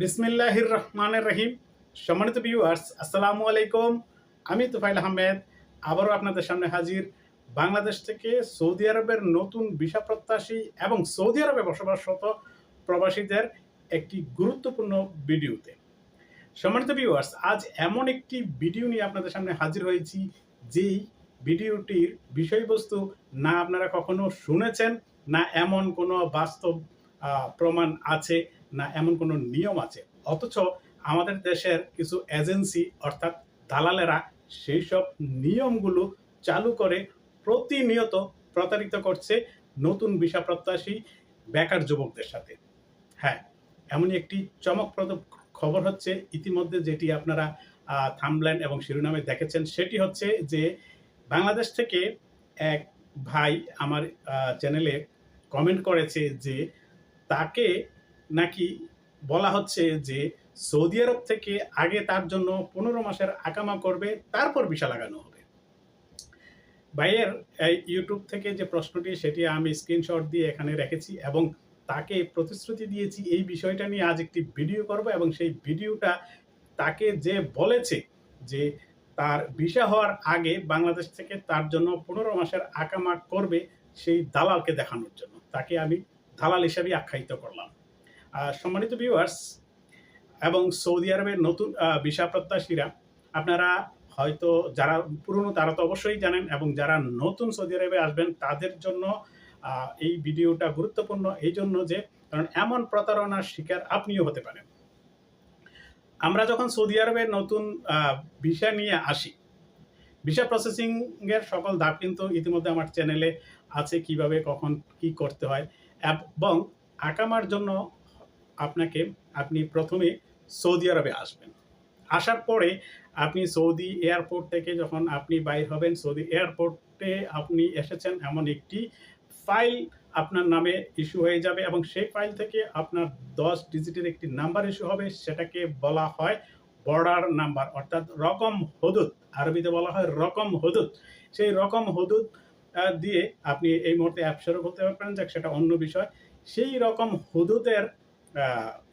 বিসমিল্লাহির রহমানের রহিম সম্মানিত ভিউয়ার্স আসসালামু আলাইকুম। আমি তুফাইল আহমেদ। আবারও আপনাদের সামনে হাজির। বাংলাদেশ থেকে সৌদি আরবের নতুন ভিসা প্রত্যাশী এবং সৌদি আরবে বসবাসরত প্রবাসীদের একটি গুরুত্বপূর্ণ ভিডিওতে। সম্মানিত ভিউয়ার্স আজ এমন একটি ভিডিও নিয়ে আপনাদের সামনে হাজির হয়েছি, যেই ভিডিওটির বিষয়বস্তু না আপনারা কখনো শুনেছেন, না এমন কোনো বাস্তব প্রমাণ আছে। না এমন কোনো নিয়ম আছে? অথচ আমাদের দেশের কিছু এজেন্সি, অর্থাৎ দালালেরা সেই সব নিয়মগুলো চালু করে প্রতিনিয়ত প্রতারিত করছে নতুন ভিসা প্রত্যাশী বেকার যুবকদের সাথে। হ্যাঁ এমনই একটি চমকপ্রদ খবর হচ্ছে ইতিমধ্যে যেটি আপনারা থামল্যান্ড এবং শিরোনামে দেখেছেন, সেটি হচ্ছে যে বাংলাদেশ থেকে এক ভাই আমার চ্যানেলে কমেন্ট করেছে যে তাকে নাকি বলা হচ্ছে যে সৌদি আরব থেকে আগে তার জন্য পনেরো মাসের আকামা করবে, তারপর ভিসা লাগানো হবে। ভাইয়ের ইউটিউব থেকে যে প্রশ্নটি, সেটি আমি স্ক্রিনশট দিয়ে এখানে রেখেছি এবং তাকে প্রতিশ্রুতি দিয়েছি এই বিষয়টা নিয়ে আজ একটি ভিডিও করব এবং সেই ভিডিওটা তাকে যে বলেছে যে তার ভিসা হওয়ার আগে বাংলাদেশ থেকে তার জন্য পনেরো মাসের আকামা করবে সেই দালালকে দেখানোর জন্য, তাকে আমি দালাল হিসাবে আখ্যায়িত করলাম। সম্মানিত ভিউয়ার্স এবং সৌদি আরবের নতুন ভিসা প্রত্যাশীরা, আপনারা হয়তো যারা পুরনো, তারা তো অবশ্যই জানেন এবং যারা নতুন সৌদি আরবে আসবেন, তাদের জন্য এই ভিডিওটা গুরুত্বপূর্ণ। এই জন্য যে, কারণ এমন প্রতারণার শিকার আপনিও হতে পারেন। আমরা যখন সৌদি আরবে নতুন ভিসা নিয়ে আসি, ভিসা প্রসেসিং এর সকল ধাপ কিন্তু ইতিমধ্যে আমার চ্যানেলে আছে কীভাবে, কখন কি করতে হয়, এবং আকামার জন্য আপনাকে আপনি প্রথমে সৌদি আরবে আসবেন। আসার পরে আপনি সৌদি এয়ারপোর্ট থেকে যখন আপনি বাইর হবেন, সৌদি এয়ারপোর্টে আপনি এসেছেন এমন একটি ফাইল আপনার নামে ইস্যু হয়ে যাবে এবং সেই ফাইল থেকে আপনার দশ ডিজিটের একটি নাম্বার ইস্যু হবে। সেটাকে বলা হয় বর্ডার নাম্বার, অর্থাৎ রকম হদুদ, আরবিতে বলা হয় রকম হদুদ। সেই রকম হদুদ দিয়ে আপনি এই মুহূর্তে অ্যাপসেরও করতে পারবেন। যাক, সেটা অন্য বিষয়। সেই রকম হুদুদের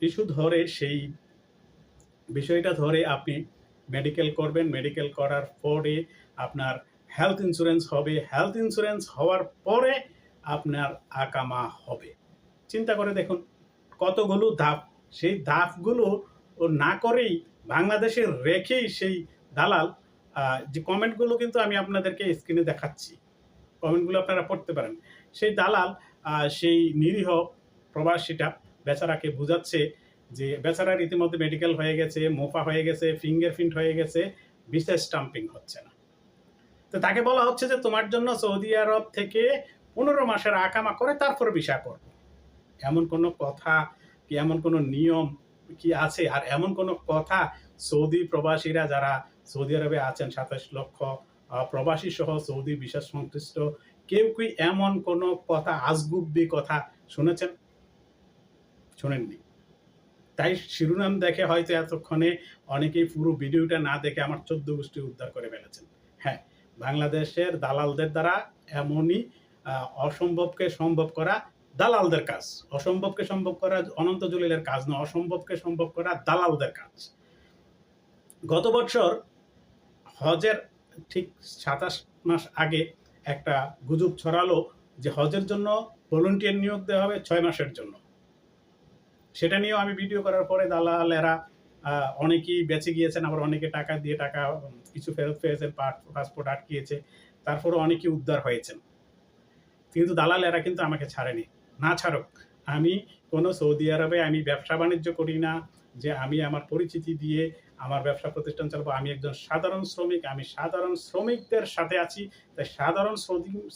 ইস্যু ধরে সেই বিষয়টা ধরে আপনি মেডিকেল করবেন মেডিকেল করার পরে আপনার হেলথ ইন্স্যুরেন্স হবে। হেলথ ইন্স্যুরেন্স হওয়ার পরে আপনার আকামা হবে। চিন্তা করে দেখুন কতগুলো ধাপ সেই ধাপগুলো না করেই বাংলাদেশে রেখেই সেই দালাল যে কমেন্টগুলো কিন্তু আমি আপনাদেরকে স্ক্রিনে দেখাচ্ছি। কমেন্টগুলো আপনারা পড়তে পারেন। সেই দালাল সেই নিরীহ প্রবাসীটা বেচারাকে বুঝাচ্ছে যে বেচারার ইতিমধ্যে মেডিকেল হয়ে গেছে, মোফা হয়ে গেছে ফিঙ্গারপ্রিন্ট হয়ে গেছে, বিশেষ স্টাম্পিং হচ্ছে না। তো তাকে বলা হচ্ছে যে তোমার জন্য সৌদি আরব থেকে পনেরো মাসের আকামা করে তারপর ভিসা করব। এমন কোনো কথা কি, এমন কোনো নিয়ম কি আছে? আর এমন কোনো কথা সৌদি প্রবাসীরা যারা সৌদি আরবে আছেন, সাতাশ লক্ষ প্রবাসী সহ সৌদি বিশ্বাস সংশ্লিষ্ট, কেউ কি এমন কোনো কথা আজগুব্বি কথা শুনেছেন? শোনেননি। তাই শিরোনাম দেখে হয়তো এতক্ষণে অনেকেই পুরো ভিডিওটা না দেখে আমার চোদ্দ গোষ্ঠী উদ্ধার করে ফেলেছেন। হ্যাঁ বাংলাদেশের দালালদের দ্বারা এমনই অসম্ভবকে সম্ভব করা দালালদের কাজ। অসম্ভবকে সম্ভব করা অনন্ত জলিলের কাজ না অসম্ভবকে সম্ভব করা দালালদের কাজ। গত বছর হজের ঠিক সাতাশ মাস আগে একটা গুজব ছড়ালো যে হজের জন্য ভলেন্টিয়ার নিয়োগ দেওয়া হবে ছয় মাসের জন্য। সেটা নিয়েও আমি ভিডিও করার পরে দালালেরা অনেকেই বেঁচে গিয়েছেন, আবার অনেকে টাকা দিয়ে টাকা কিছু ফেরত পেয়েছেন পাসপোর্ট আটকিয়েছে তারপরে অনেকেই উদ্ধার হয়েছেন। কিন্তু দালালেরা কিন্তু আমাকে ছাড়েনি। না ছাড়ক, আমি কোনো সৌদি আরবে আমি ব্যবসা বাণিজ্য করি না, যে আমি আমার পরিচিতি দিয়ে আমার ব্যবসা প্রতিষ্ঠান চালাবো। আমি একজন সাধারণ শ্রমিক, আমি সাধারণ শ্রমিকদের সাথে আছি, তাই সাধারণ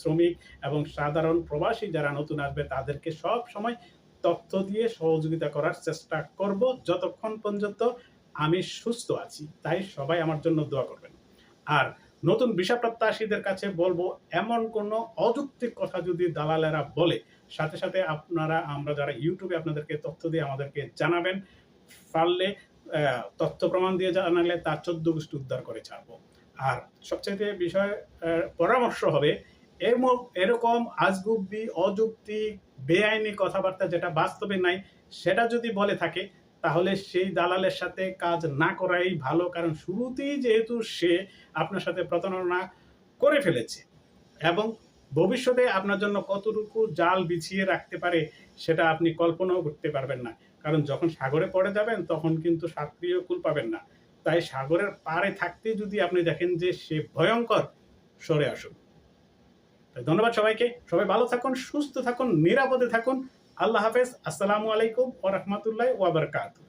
শ্রমিক এবং সাধারণ প্রবাসী যারা নতুন আসবে, তাদেরকে সব সময় তথ্য দিয়ে সহযোগিতা করার চেষ্টা করব। যতক্ষণ পর্যন্ত আমি সুস্থ আছি, তাই সবাই আমার জন্য দোয়া করবেন। আর নতুন ভিসা প্রত্যাশীদের কাছে বলব, এমন কোনো অযৌক্তিক কথা যদি দালালেরা বলে, সাথে সাথে আপনারা, আমরা যারা ইউটিউবে আপনাদেরকে তথ্য দিয়ে আমাদেরকে জানাবেন, পারলে তথ্য প্রমাণ দিয়ে জানালে তার চোদ্দ গোষ্ঠী উদ্ধার করে ছাড়বো। আর সবচেয়ে বিষয় পরামর্শ হবে এরকম আজগুব্বি অযৌক্তিক বেআইনি কথাবার্তা যেটা বাস্তবে নাই, সেটা যদি বলে থাকে, তাহলে সেই দালালের সাথে কাজ না করাই ভালো, কারণ শুরুতেই যেহেতু সে আপনার সাথে প্রতারণা করে ফেলেছে এবং ভবিষ্যতে আপনার জন্য কতটুকু জাল বিছিয়ে রাখতে পারে, সেটা আপনি কল্পনাও করতে পারবেন না। কারণ যখন সাগরে পড়ে যাবেন, তখন কিন্তু সাঁতরিয়ে কুল পাবেন না। তাই সাগরের পাড়ে থাকতে যদি আপনি দেখেন যে সে ভয়ঙ্কর, সরে আসুন। তাই ধন্যবাদ সবাইকে। সবাই ভালো থাকুন, সুস্থ থাকুন, নিরাপদে থাকুন। আল্লাহ হাফেজ। আসসালামু আলাইকুম ও রহমতুল্লাহ ওয়া বারাকাতুহু।